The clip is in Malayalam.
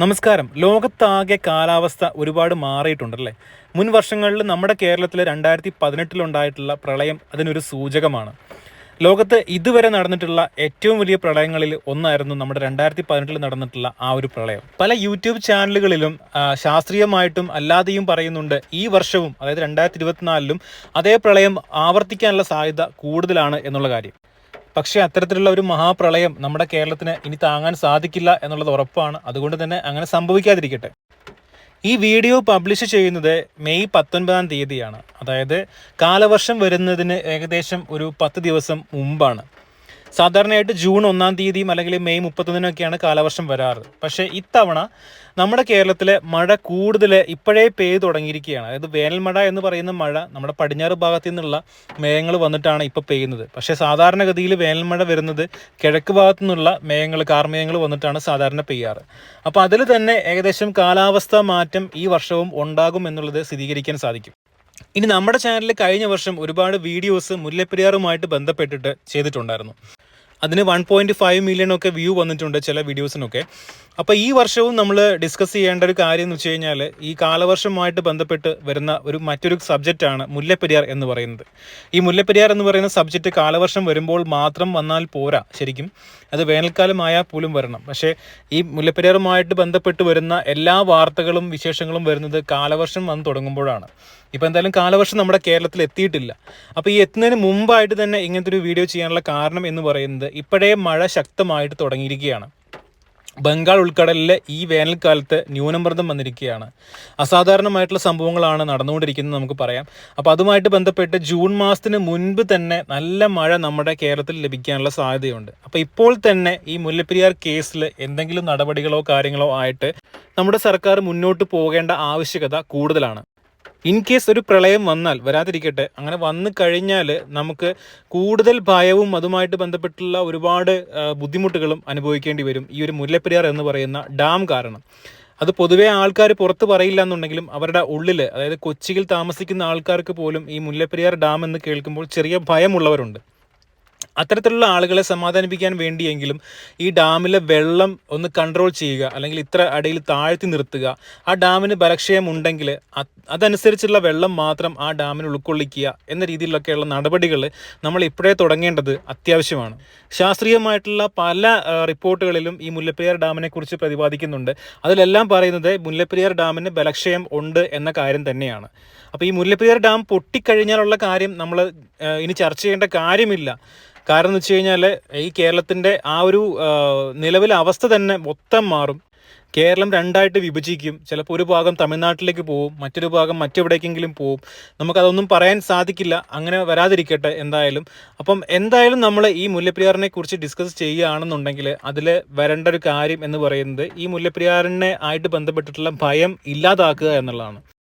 നമസ്കാരം. ലോകത്താകെ കാലാവസ്ഥ ഒരുപാട് മാറിയിട്ടുണ്ടല്ലേ? മുൻ വർഷങ്ങളിൽ നമ്മുടെ കേരളത്തിൽ രണ്ടായിരത്തി പതിനെട്ടിലുണ്ടായിട്ടുള്ള പ്രളയം അതിനൊരു സൂചകമാണ്. ലോകത്ത് ഇതുവരെ നടന്നിട്ടുള്ള ഏറ്റവും വലിയ പ്രളയങ്ങളിൽ ഒന്നായിരുന്നു നമ്മുടെ രണ്ടായിരത്തി പതിനെട്ടിൽ നടന്നിട്ടുള്ള ആ ഒരു പ്രളയം. പല യൂട്യൂബ് ചാനലുകളിലും ശാസ്ത്രീയമായിട്ടും അല്ലാതെയും പറയുന്നുണ്ട് ഈ വർഷവും അതായത് രണ്ടായിരത്തി ഇരുപത്തിനാലിലും അതേ പ്രളയം ആവർത്തിക്കാനുള്ള സാധ്യത കൂടുതലാണ് എന്നുള്ള കാര്യം. പക്ഷേ അത്തരത്തിലുള്ള ഒരു മഹാപ്രളയം നമ്മുടെ കേരളത്തിന് ഇനി താങ്ങാൻ സാധിക്കില്ല എന്നുള്ളത് ഉറപ്പാണ്. അതുകൊണ്ട് തന്നെ അങ്ങനെ സംഭവിക്കാതിരിക്കട്ടെ. ഈ വീഡിയോ പബ്ലിഷ് ചെയ്യുന്നത് മെയ് പത്തൊൻപതാം തീയതിയാണ്. അതായത് കാലവർഷം വരുന്നതിന് ഏകദേശം ഒരു പത്ത് ദിവസം മുമ്പാണ്. സാധാരണയായിട്ട് ജൂൺ ഒന്നാം തീയതിയും അല്ലെങ്കിൽ മെയ് മുപ്പത്തൊന്നിനൊക്കെയാണ് കാലവർഷം വരാറ്. പക്ഷേ ഇത്തവണ നമ്മുടെ കേരളത്തിലെ മഴ കൂടുതൽ ഇപ്പോഴേ പെയ്തു തുടങ്ങിയിരിക്കുകയാണ്. അതായത് വേനൽമഴ എന്ന് പറയുന്ന മഴ നമ്മുടെ പടിഞ്ഞാറ് ഭാഗത്തു നിന്നുള്ള മേഘങ്ങൾ വന്നിട്ടാണ് ഇപ്പോൾ പെയ്യുന്നത്. പക്ഷേ സാധാരണഗതിയിൽ വേനൽമഴ വരുന്നത് കിഴക്ക് ഭാഗത്തു നിന്നുള്ള മേഘങ്ങൾ കാർമേഘങ്ങൾ വന്നിട്ടാണ് സാധാരണ പെയ്യാറ്. അപ്പോൾ അതിൽ തന്നെ ഏകദേശം കാലാവസ്ഥാ മാറ്റം ഈ വർഷവും ഉണ്ടാകും എന്നുള്ളത് സ്ഥിരീകരിക്കാൻ സാധിക്കും. ഇനി നമ്മുടെ ചാനലിൽ കഴിഞ്ഞ വർഷം ഒരുപാട് വീഡിയോസ് മുല്ലപ്പെരിയാറുമായിട്ട് ബന്ധപ്പെട്ടിട്ട് ചെയ്തിട്ടുണ്ടായിരുന്നു. അതിന് വൺ പോയിന്റ് ഫൈവ് മില്യൺ ഒക്കെ വ്യൂ വന്നിട്ടുണ്ട് ചില വീഡിയോസിനൊക്കെ അപ്പോൾ ഈ വർഷവും നമ്മൾ ഡിസ്കസ് ചെയ്യേണ്ട ഒരു കാര്യം എന്ന് വെച്ച് കഴിഞ്ഞാൽ ഈ കാലവർഷവുമായിട്ട് ബന്ധപ്പെട്ട് വരുന്ന ഒരു മറ്റൊരു സബ്ജക്റ്റ് ആണ് മുല്ലപ്പെരിയാർ എന്ന് പറയുന്നത്. ഈ മുല്ലപ്പെരിയാർ എന്ന് പറയുന്ന സബ്ജക്റ്റ് കാലവർഷം വരുമ്പോൾ മാത്രം വന്നാൽ പോരാ ശരിക്കും. അത് വേനൽക്കാലമായാൽ പോലും വരണം. പക്ഷേ ഈ മുല്ലപ്പെരിയാറുമായിട്ട് ബന്ധപ്പെട്ട് വരുന്ന എല്ലാ വാർത്തകളും വിശേഷങ്ങളും വരുന്നത് കാലവർഷം വന്ന് തുടങ്ങുമ്പോഴാണ്. ഇപ്പോൾ എന്തായാലും കാലവർഷം നമ്മുടെ കേരളത്തിൽ എത്തിയിട്ടില്ല. അപ്പോൾ ഈ എത്തുന്നതിന് മുമ്പായിട്ട് തന്നെ ഇങ്ങനത്തെ ഒരു വീഡിയോ ചെയ്യാനുള്ള കാരണം എന്ന് പറയുന്നത് ഇപ്പോഴേ മഴ ശക്തമായിട്ട് തുടങ്ങിയിരിക്കുകയാണ്. ബംഗാൾ ഉൾക്കടലിലെ ഈ വേനൽക്കാലത്ത് ന്യൂനമർദ്ദം വന്നിരിക്കുകയാണ്. അസാധാരണമായിട്ടുള്ള സംഭവങ്ങളാണ് നടന്നുകൊണ്ടിരിക്കുന്നത് നമുക്ക് പറയാം. അപ്പോൾ അതുമായിട്ട് ബന്ധപ്പെട്ട് ജൂൺ മാസത്തിന് മുൻപ് തന്നെ നല്ല മഴ നമ്മുടെ കേരളത്തിൽ ലഭിക്കാനുള്ള സാധ്യതയുണ്ട്. അപ്പോൾ ഇപ്പോൾ തന്നെ ഈ മുല്ലപ്പെരിയാർ കേസിൽ എന്തെങ്കിലും നടപടികളോ കാര്യങ്ങളോ ആയിട്ട് നമ്മുടെ സർക്കാർ മുന്നോട്ട് പോകേണ്ട ആവശ്യകത കൂടുതലാണ്. ഇൻ കേസ് ഒരു പ്രളയം വന്നാൽ വരാതിരിക്കട്ടെ അങ്ങനെ വന്നു കഴിഞ്ഞാൽ നമുക്ക് കൂടുതൽ ഭയവും അതുമായിട്ട് ബന്ധപ്പെട്ടുള്ള ഒരുപാട് ബുദ്ധിമുട്ടുകളും അനുഭവിക്കേണ്ടി വരും. ഈ ഒരു മുല്ലപ്പെരിയാർ എന്ന് പറയുന്ന ഡാം കാരണം. അത് പൊതുവേ ആൾക്കാർ പുറത്ത് പറയില്ല എന്നുണ്ടെങ്കിലും അവരുടെ ഉള്ളിൽ അതായത് കൊച്ചിയിൽ താമസിക്കുന്ന ആൾക്കാർക്ക് പോലും ഈ മുല്ലപ്പെരിയാർ ഡാം എന്ന് കേൾക്കുമ്പോൾ ചെറിയ ഭയമുള്ളവരുണ്ട്. അത്തരത്തിലുള്ള ആളുകളെ സമാധാനിപ്പിക്കാൻ വേണ്ടിയെങ്കിലും ഈ ഡാമിലെ വെള്ളം ഒന്ന് കൺട്രോൾ ചെയ്യുക അല്ലെങ്കിൽ ഇത്ര അടിയിൽ താഴ്ത്തി നിർത്തുക ആ ഡാമിന് ബലക്ഷയം ഉണ്ടെങ്കിൽ അതനുസരിച്ചുള്ള വെള്ളം മാത്രം ആ ഡാമിന് ഉൾക്കൊള്ളിക്കുക എന്ന രീതിയിലൊക്കെയുള്ള നടപടികൾ നമ്മൾ ഇപ്പോഴേ തുടങ്ങേണ്ടത് അത്യാവശ്യമാണ്. ശാസ്ത്രീയമായിട്ടുള്ള പല റിപ്പോർട്ടുകളിലും ഈ മുല്ലപ്പെരിയാർ ഡാമിനെ കുറിച്ച് പ്രതിപാദിക്കുന്നുണ്ട്. അതിലെല്ലാം പറയുന്നത് മുല്ലപ്പെരിയാർ ഡാമിന് ബലക്ഷയം ഉണ്ട് എന്ന കാര്യം തന്നെയാണ്. അപ്പോൾ ഈ മുല്ലപ്പെരിയാർ ഡാം പൊട്ടിക്കഴിഞ്ഞാലുള്ള കാര്യം നമ്മൾ ഇനി ചർച്ച ചെയ്യേണ്ട കാര്യമില്ല. കാരണം എന്ന് വെച്ച് കഴിഞ്ഞാൽ ഈ കേരളത്തിന്റെ ആ ഒരു നിലവിലെ അവസ്ഥ തന്നെ മൊത്തം മാറും. കേരളം രണ്ടായിട്ട് വിഭജിക്കും. ചിലപ്പോൾ ഒരു ഭാഗം തമിഴ്നാട്ടിലേക്ക് പോവും മറ്റൊരു ഭാഗം മറ്റെവിടേക്കെങ്കിലും പോവും. നമുക്കതൊന്നും പറയാൻ സാധിക്കില്ല. അങ്ങനെ വരാതിരിക്കട്ടെ എന്തായാലും. അപ്പം എന്തായാലും നമ്മൾ ഈ മുല്ലപ്പെരിയാറിനെ കുറിച്ച് ഡിസ്കസ് ചെയ്യുകയാണെന്നുണ്ടെങ്കിൽ അതിൽ വരേണ്ട ഒരു കാര്യം എന്ന് പറയുന്നത് ഈ മുല്ലപ്പെരിയാറിനെ ആയിട്ട് ബന്ധപ്പെട്ടിട്ടുള്ള ഭയം ഇല്ലാതാക്കുക എന്നുള്ളതാണ്.